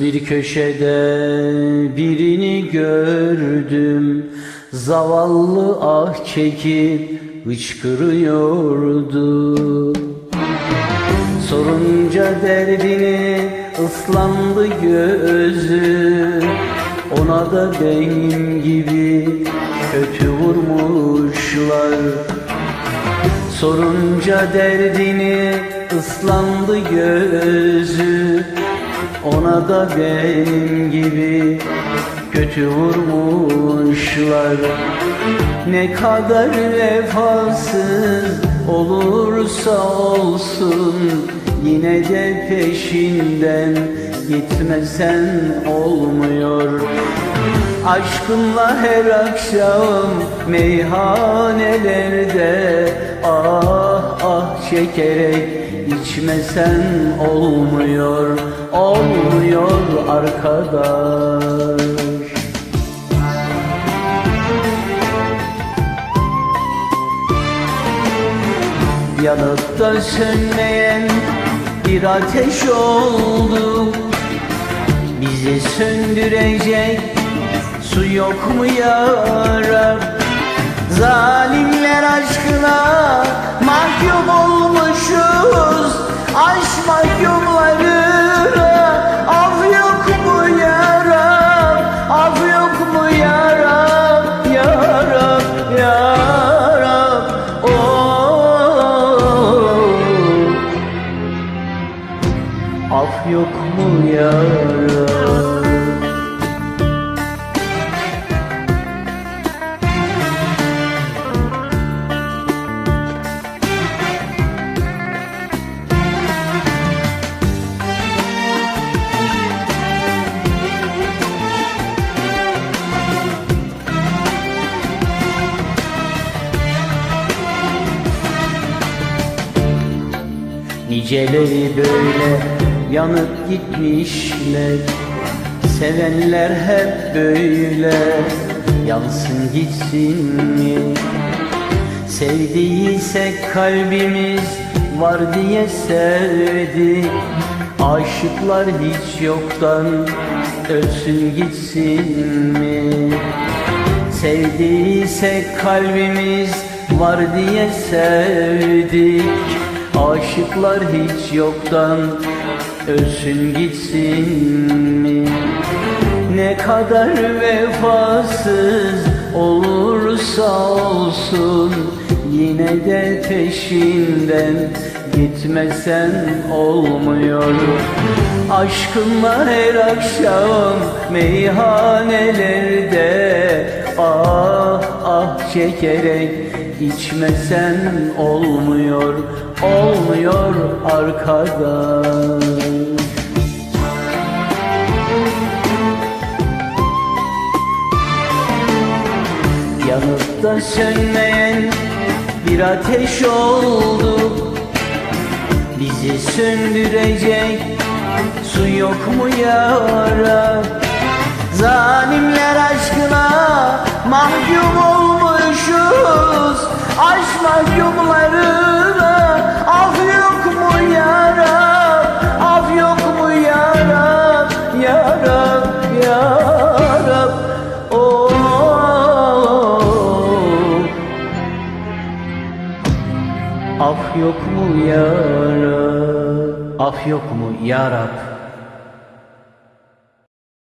bir köşede birini gördüm. Zavallı ah çekip hıçkırıyordu. Sorunca derdini ıslandı gözü. Ona da benim gibi kötü vurmuşlar. Sorunca derdini ıslandı gözü Ona da benim gibi kötü vurmuşlar. Ne kadar vefasız olursa olsun Yine de peşinden gitmesen olmuyor. Aşkınla her akşam meyhanelerde ah çekerek içmesen olmuyor Olmuyor arkadaş. Yanıp da sönmeyen bir ateş oldu. Bizi söndürecek su yok mu yarab Zalimler Af yok mu yarab Niceleri böyle yanıp gitmişler Sevenler hep böyle yansın gitsin mi? Sevdiysek kalbimiz var diye sevdik Aşıklar hiç yoktan ölsün gitsin mi? Sevdiysek kalbimiz var diye sevdik Aşıklar hiç yoktan ölsün gitsin mi? Ne kadar vefasız olursa olsun Yine de peşinden gitmesen olmuyor Aşkınla her akşam meyhanelerde Ah ah çekerek içmesen olmuyor Olmuyor arkadaş Yanıp da sönmeyen bir ateş oldu. Bizi söndürecek su yok mu yara? Zalimler aşkına mahkum Aşk mahkumlarına af yok mu yara Af yok mu yara Yara yara Oh. Af yok mu yara Af yok mu yarab